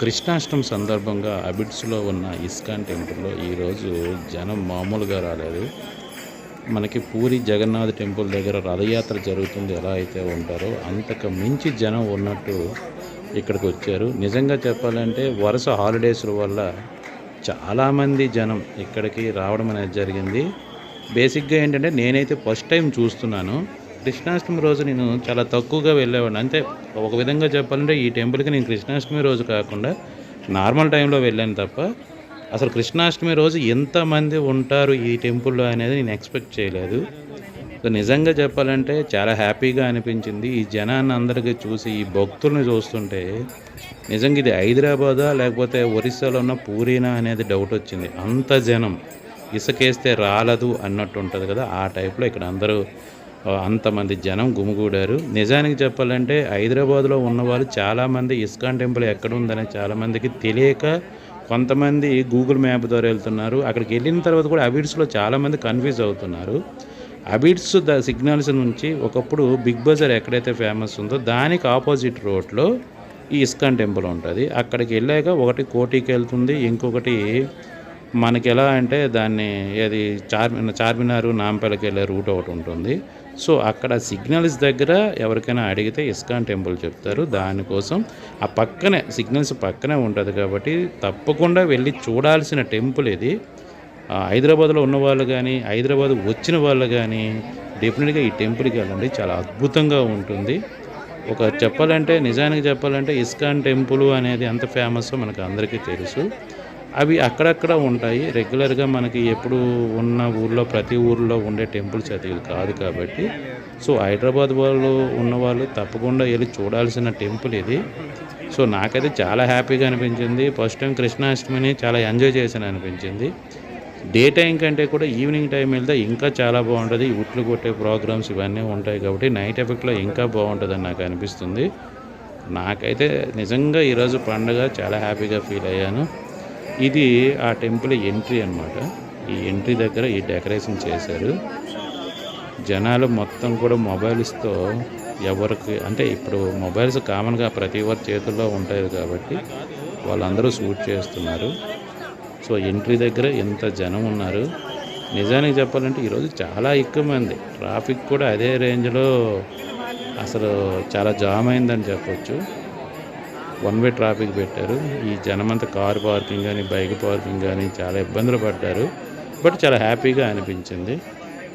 కృష్ణాష్టమి సందర్భంగా అబిడ్స్లో ఉన్న ఇస్కాన్ టెంపుల్లో ఈరోజు జనం మామూలుగా రాలేదు. మనకి పూరి జగన్నాథ్ టెంపుల్ దగ్గర రథయాత్ర జరుగుతుంది. ఎలా అయితే ఉంటారో అంతకు మించి జనం ఉన్నట్టు ఇక్కడికి వచ్చారు. నిజంగా చెప్పాలంటే వరుస హాలిడేస్ వల్ల చాలామంది జనం ఇక్కడికి రావడం అనేది జరిగింది. బేసిక్గా ఏంటంటే నేనైతే ఫస్ట్ టైం చూస్తున్నాను. కృష్ణాష్టమి రోజు నేను చాలా తక్కువగా వెళ్ళేవాడిని. అంటే ఒక విధంగా చెప్పాలంటే ఈ టెంపుల్కి నేను కృష్ణాష్టమి రోజు కాకుండా నార్మల్ టైంలో వెళ్ళాను తప్ప అసలు కృష్ణాష్టమి రోజు ఎంతమంది ఉంటారు ఈ టెంపుల్లో అనేది నేను ఎక్స్పెక్ట్ చేయలేదు. సో నిజంగా చెప్పాలంటే చాలా హ్యాపీగా అనిపించింది. ఈ జనాన్ని అందరికీ చూసి ఈ భక్తుల్ని చూస్తుంటే నిజంగా ఇది హైదరాబాదా లేకపోతే ఒరిస్సాలో ఉన్న పూరీనా అనేది డౌట్ వచ్చింది. అంత జనం ఇసుకేస్తే రాలదు అన్నట్టు ఉంటుంది కదా ఆ టైప్లో ఇక్కడ అందరూ అంతమంది జనం గుమిగూడారు. నిజానికి చెప్పాలంటే హైదరాబాద్లో ఉన్నవాళ్ళు చాలామంది ఇస్కాన్ టెంపుల్ ఎక్కడ ఉందని చాలామందికి తెలియక కొంతమంది గూగుల్ మ్యాప్ ద్వారా వెళ్తున్నారు. అక్కడికి వెళ్ళిన తర్వాత కూడా అబిడ్స్లో చాలామంది కన్ఫ్యూజ్ అవుతున్నారు. అబిడ్స్ ద సిగ్నల్స్ నుంచి ఒకప్పుడు బిగ్ బజార్ ఎక్కడైతే ఫేమస్ ఉందో దానికి ఆపోజిట్ రోడ్లో ఈ ఇస్కాన్ టెంపుల్ ఉంటుంది. అక్కడికి వెళ్ళాక ఒకటి కోటికి వెళ్తుంది. ఇంకొకటి మనకి ఎలా అంటే దాన్ని అది చార్మి చార్మినార్ నాంపల్లికి వెళ్ళే రూట్ ఒకటి ఉంటుంది. సో అక్కడ సిగ్నల్స్ దగ్గర ఎవరికైనా అడిగితే ఇస్కాన్ టెంపుల్ చెప్తారు. దానికోసం ఆ పక్కనే సిగ్నల్స్ పక్కనే ఉంటుంది కాబట్టి తప్పకుండా వెళ్ళి చూడాల్సిన టెంపుల్ ఇది. ఆ, హైదరాబాద్లో ఉన్న వాళ్ళు కానీ హైదరాబాద్ వచ్చిన వాళ్ళు కానీ డెఫినెట్గా ఈ టెంపుల్కి వెళ్ళండి. చాలా అద్భుతంగా ఉంటుంది. ఒక చెప్పాలంటే నిజానికి చెప్పాలంటే ఇస్కాన్ టెంపుల్ అనేది ఎంత ఫేమస్ మనకు అందరికీ తెలుసు. అవి అక్కడక్కడ ఉంటాయి. రెగ్యులర్గా మనకి ఎప్పుడు ఉన్న ఊర్లో ప్రతి ఊర్లో ఉండే టెంపుల్స్ అది కాదు కాబట్టి. సో హైదరాబాద్ వాళ్ళు ఉన్నవాళ్ళు తప్పకుండా వెళ్ళి చూడాల్సిన టెంపుల్ ఇది. సో నాకైతే చాలా హ్యాపీగా అనిపించింది. ఫస్ట్ టైం కృష్ణాష్టమిని చాలా ఎంజాయ్ చేశాను అనిపించింది. డే టైం కంటే కూడా ఈవినింగ్ టైం వెళ్తే ఇంకా చాలా బాగుంటుంది. ఉట్లు కొట్టే ప్రోగ్రామ్స్ ఇవన్నీ ఉంటాయి కాబట్టి నైట్ ఎఫెక్ట్లో ఇంకా బాగుంటుందని నాకు అనిపిస్తుంది. నాకైతే నిజంగా ఈరోజు పండుగ చాలా హ్యాపీగా ఫీల్ అయ్యాను. ఇది ఆ టెంపుల్ ఎంట్రీ అన్నమాట. ఈ ఎంట్రీ దగ్గర ఈ డెకరేషన్ చేశారు. జనాలు మొత్తం కూడా మొబైల్స్తో ఎవరికి అంటే ఇప్పుడు మొబైల్స్ కామన్గా ప్రతి ఒక్కరి చేతుల్లో ఉంటాయి కాబట్టి వాళ్ళందరూ షూట్ చేస్తున్నారు. సో ఎంట్రీ దగ్గర ఎంత జనం ఉన్నారు. నిజానికి చెప్పాలంటే ఈరోజు చాలా ఎక్కువ మంది ట్రాఫిక్ కూడా అదే రేంజ్లో అసలు చాలా జామ్ అయిందని చెప్పొచ్చు. వన్ వే ట్రాఫిక్ పెట్టారు. ఈ జనమంతా కార్ పార్కింగ్ కానీ బైక్ పార్కింగ్ కానీ చాలా ఇబ్బందులు పడ్డారు. బట్ చాలా హ్యాపీగా అనిపించింది.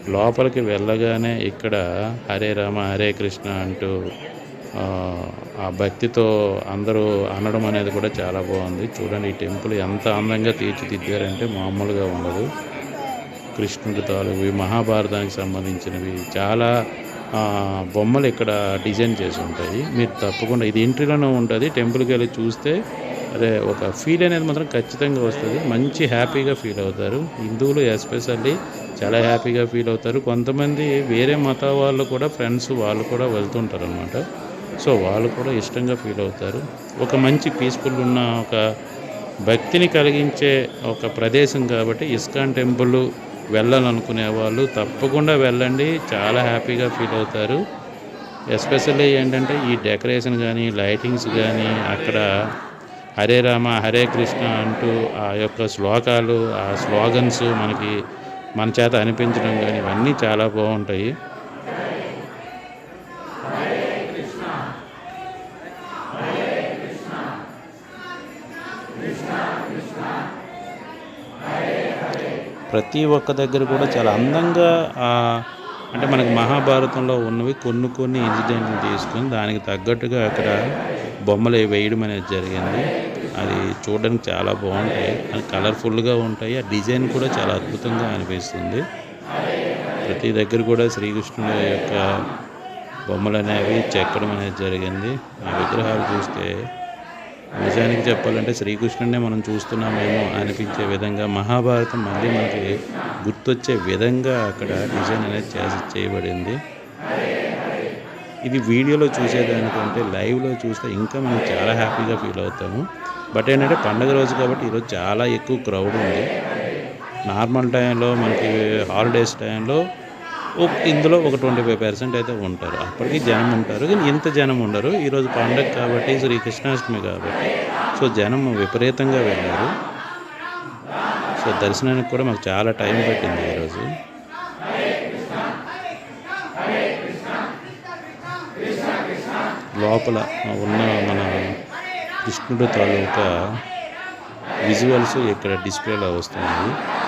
లోపలికి వెళ్ళగానే ఇక్కడ హరే రామ హరే కృష్ణ అంటూ ఆ, భక్తితో అందరూ అనడం అనేది కూడా చాలా బాగుంది. చూడండి ఈ టెంపుల్ ఎంత అందంగా తీర్చిదిద్దారంటే మామూలుగా ఉండదు. కృష్ణుడి తాలూకు ఇవి మహాభారతానికి సంబంధించినవి చాలా బొమ్మలు ఇక్కడ డిజైన్ చేసి ఉంటాయి. మీరు తప్పకుండా ఇది ఎంట్రీలోనే ఉంటుంది. టెంపుల్కి వెళ్ళి చూస్తే అదే ఒక ఫీల్ అనేది మాత్రం ఖచ్చితంగా వస్తుంది. మంచి హ్యాపీగా ఫీల్ అవుతారు. హిందువులు ఎస్పెషల్లీ చాలా హ్యాపీగా ఫీల్ అవుతారు. కొంతమంది వేరే మత వాళ్ళు కూడా ఫ్రెండ్స్ వాళ్ళు కూడా వెళ్తుంటారు అనమాట సో వాళ్ళు కూడా ఇష్టంగా ఫీల్ అవుతారు. ఒక మంచి పీస్ఫుల్ ఉన్న ఒక భక్తిని కలిగించే ఒక ప్రదేశం కాబట్టి ఇస్కాన్ టెంపుల్ వెళ్ళాలనుకునే వాళ్ళు తప్పకుండా వెళ్ళండి. చాలా హ్యాపీగా ఫీల్ అవుతారు. ఎస్పెషల్లీ ఏంటంటే ఈ డెకరేషన్ కానీ లైటింగ్స్ కానీ అక్కడ హరే రామ హరే కృష్ణ అంటూ ఆ యొక్క శ్లోకాలు ఆ స్లోగన్స్ మనకి మన చేత అనిపించడం కానీ ఇవన్నీ చాలా బాగుంటాయి. ప్రతి ఒక్క దగ్గర కూడా చాలా అందంగా అంటే మనకి మహాభారతంలో ఉన్నవి కొన్ని కొన్ని ఇన్సిడెంట్లు తీసుకొని దానికి తగ్గట్టుగా అక్కడ బొమ్మలు వేయడం అనేది జరిగింది. అది చూడడానికి చాలా బాగుంటాయి. అది కలర్ఫుల్గా ఉంటాయి. ఆ డిజైన్ కూడా చాలా అద్భుతంగా అనిపిస్తుంది. ప్రతి దగ్గర కూడా శ్రీకృష్ణుడి యొక్క బొమ్మలు అనేవి చెక్కడం అనేది జరిగింది. ఆ విగ్రహాలు చూస్తే నిజానికి చెప్పాలంటే శ్రీకృష్ణుడినే మనం చూస్తున్నామేమో అనిపించే విధంగా మహాభారతం మళ్ళీ మనకి గుర్తొచ్చే విధంగా అక్కడ డిజైన్ అనేది చేసి చేయబడింది. ఇది వీడియోలో చూసేదానికంటే లైవ్లో చూస్తే ఇంకా మనం చాలా హ్యాపీగా ఫీల్ అవుతాము. బట్ ఏంటంటే పండగ రోజు కాబట్టి ఈరోజు చాలా ఎక్కువ క్రౌడ్ ఉంది. నార్మల్ టైంలో మనకి హాలిడేస్ టైంలో ఇందులో ఒక ట్వంటీ ఫైవ్ పర్సెంట్ అయితే ఉంటారు. అప్పటికి జనం ఉంటారు. కానీ ఇంత జనం ఉండరు. ఈరోజు పండగ కాబట్టి శ్రీకృష్ణాష్టమి కాబట్టి. సో సో జనం విపరీతంగా వెళ్ళారు. సో దర్శనానికి కూడా మాకు చాలా టైం పట్టింది ఈరోజు లోపల ఉన్న మన కృష్ణుడు తాలూకా విజువల్స్ ఇక్కడ డిస్ప్లేలో వస్తున్నాయి.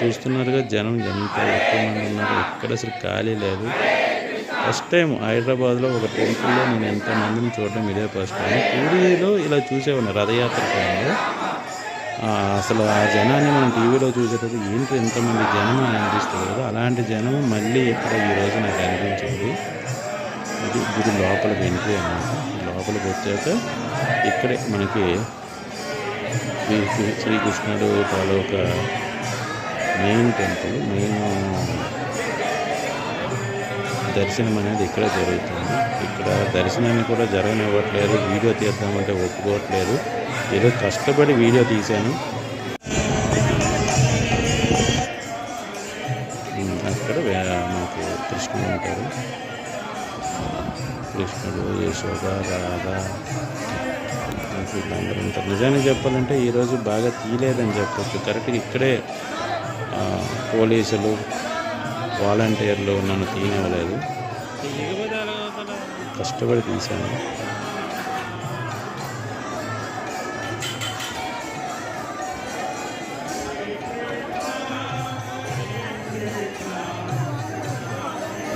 చూస్తున్నారుగా జనం ఎంత ఎక్కువ మంది ఉన్నారు? ఎక్కడ అసలు ఖాళీ లేదు. ఫస్ట్ టైం హైదరాబాద్లో ఒక టెంపుల్లో నేను ఎంతమందిని చూడడం ఇదే ఫస్ట్ టైం పూరిలో ఇలా చూసేవాడిని రథయాత్ర టైంలో. అసలు ఆ జనాన్ని మనం టీవీలో చూసేటప్పుడు ఏంటి ఎంతమంది జనం అని అనిపిస్తుంది కదా అలాంటి జనం మళ్ళీ ఇక్కడ ఈరోజు నాకు అనిపించింది. ఇది గుడి లోపలికి ఎంట్రీ అన్నమాట. లోపలికి వచ్చాక ఇక్కడే మనకి శ్రీకృష్ణుడు వాళ్ళు శ్రీకృష్ణుడు తాలూకా మెయిన్ టెంపుల్ మెయిన్ దర్శనం అనేది ఇక్కడ జరుగుతుంది. ఇక్కడ దర్శనాన్ని కూడా జరగనివ్వట్లేదు. వీడియో తీద్దామంటే ఒప్పుకోవట్లేదు. ఏదో కష్టపడి వీడియో తీశాను. అక్కడ మాకు కృష్ణుడు ఉంటారు కృష్ణుడు యశోద రాధ వీళ్ళందరూ ఉంటారు. నిజానికి చెప్పాలంటే ఈరోజు బాగా తీయలేదని చెప్పొచ్చు. కరెక్ట్గా ఇక్కడే పోలీసులు వాలంటీర్లు నన్ను తీయనివ్వలేదు. కష్టపడి తీశాను.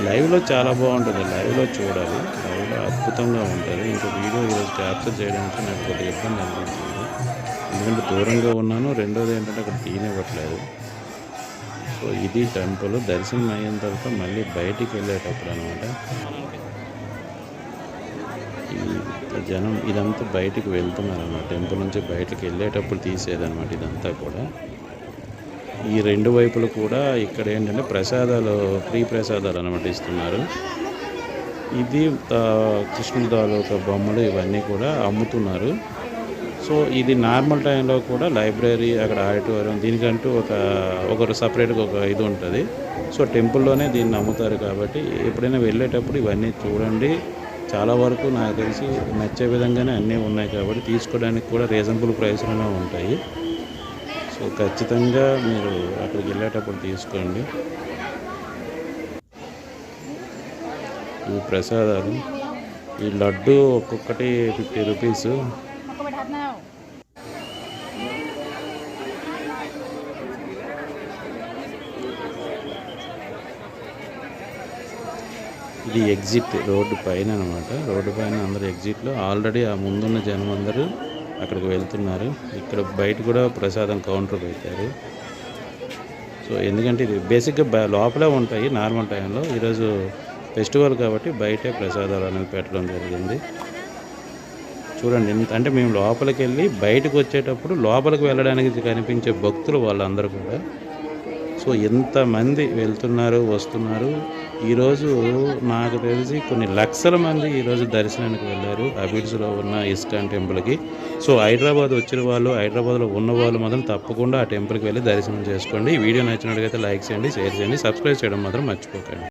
లైవ్లో చాలా బాగుంటుంది. లైవ్లో చూడాలి. లైవ్లో అద్భుతంగా ఉంటుంది. ఇంకా వీడియో ఈరోజు క్యాప్చర్ చేయడానికి నాకు కొద్దిగా ఇబ్బంది అనిపించింది. ఎందుకంటే దూరంగా ఉన్నాను. రెండోది ఏంటంటే అక్కడ తీయనివ్వట్లేదు. సో ఇది టెంపుల్ దర్శనం అయిన తర్వాత మళ్ళీ బయటికి వెళ్ళేటప్పుడు అనమాట జనం ఇదంతా బయటికి వెళ్తున్నారన్నమాట. టెంపుల్ నుంచి బయటికి వెళ్ళేటప్పుడు తీసేదన్నమాట ఇదంతా కూడా. ఈ రెండు వైపులు కూడా ఇక్కడ ఏంటంటే ప్రసాదాలు ఫ్రీ ప్రసాదాలు అనమాట ఇస్తున్నారు. ఇది కృష్ణుడు కృష్ణుడి తాలూకా బొమ్మలు ఇవన్నీ కూడా అమ్ముతున్నారు. సో ఇది నార్మల్ టైంలో కూడా లైబ్రరీ అక్కడ ఆడిటోరియం దీనికంటూ ఒక ఒకరు సపరేట్గా ఒక ఇది ఉంటుంది. సో టెంపుల్లోనే దీన్ని అమ్ముతారు కాబట్టి ఎప్పుడైనా వెళ్ళేటప్పుడు ఇవన్నీ చూడండి. చాలా వరకు నాకు తెలిసి నచ్చే విధంగానే అన్నీ ఉన్నాయి కాబట్టి తీసుకోవడానికి కూడా రీజనబుల్ ప్రైస్లోనే ఉంటాయి. సో ఖచ్చితంగా మీరు అక్కడికి వెళ్ళేటప్పుడు తీసుకోండి. ఈ ప్రసాదాలు ఈ లడ్డు ఒక్కొక్కటి ఫిఫ్టీ రూపీస్. ఇది ఎగ్జిట్ రోడ్డు పైన అనమాట రోడ్డు పైన అందరు ఎగ్జిట్లో ఆల్రెడీ ఆ ముందున్న జనం అందరూ అక్కడికి వెళ్తున్నారు. ఇక్కడ బయట కూడా ప్రసాదం కౌంటర్ పెట్టారు. సో ఎందుకంటే ఇది బేసిక్గా లోపలే ఉంటాయి నార్మల్ టైంలో ఈరోజు ఫెస్టివల్ కాబట్టి బయటే ప్రసాదాలు అనేది పెట్టడం జరిగింది. చూడండి అంటే మేము లోపలికి వెళ్ళి బయటకు వచ్చేటప్పుడు లోపలికి వెళ్ళడానికి కనిపించే భక్తులు వాళ్ళందరూ కూడా సో ఎంతమంది వెళ్తున్నారు వస్తున్నారు? ఈరోజు నాకు తెలిసి కొన్ని లక్షల మంది ఈరోజు దర్శనానికి వెళ్ళారు అబిడ్స్లో ఉన్న ఇస్కాన్ టెంపుల్కి. సో హైదరాబాద్ వచ్చిన వాళ్ళు హైదరాబాద్లో ఉన్న వాళ్ళు మాత్రం తప్పకుండా ఆ టెంపుల్కి వెళ్ళి దర్శనం చేసుకోండి. ఈ వీడియో నచ్చినట్టుగా లైక్ చేయండి షేర్ చేయండి సబ్స్క్రైబ్ చేయడం మాత్రం మర్చిపోకండి.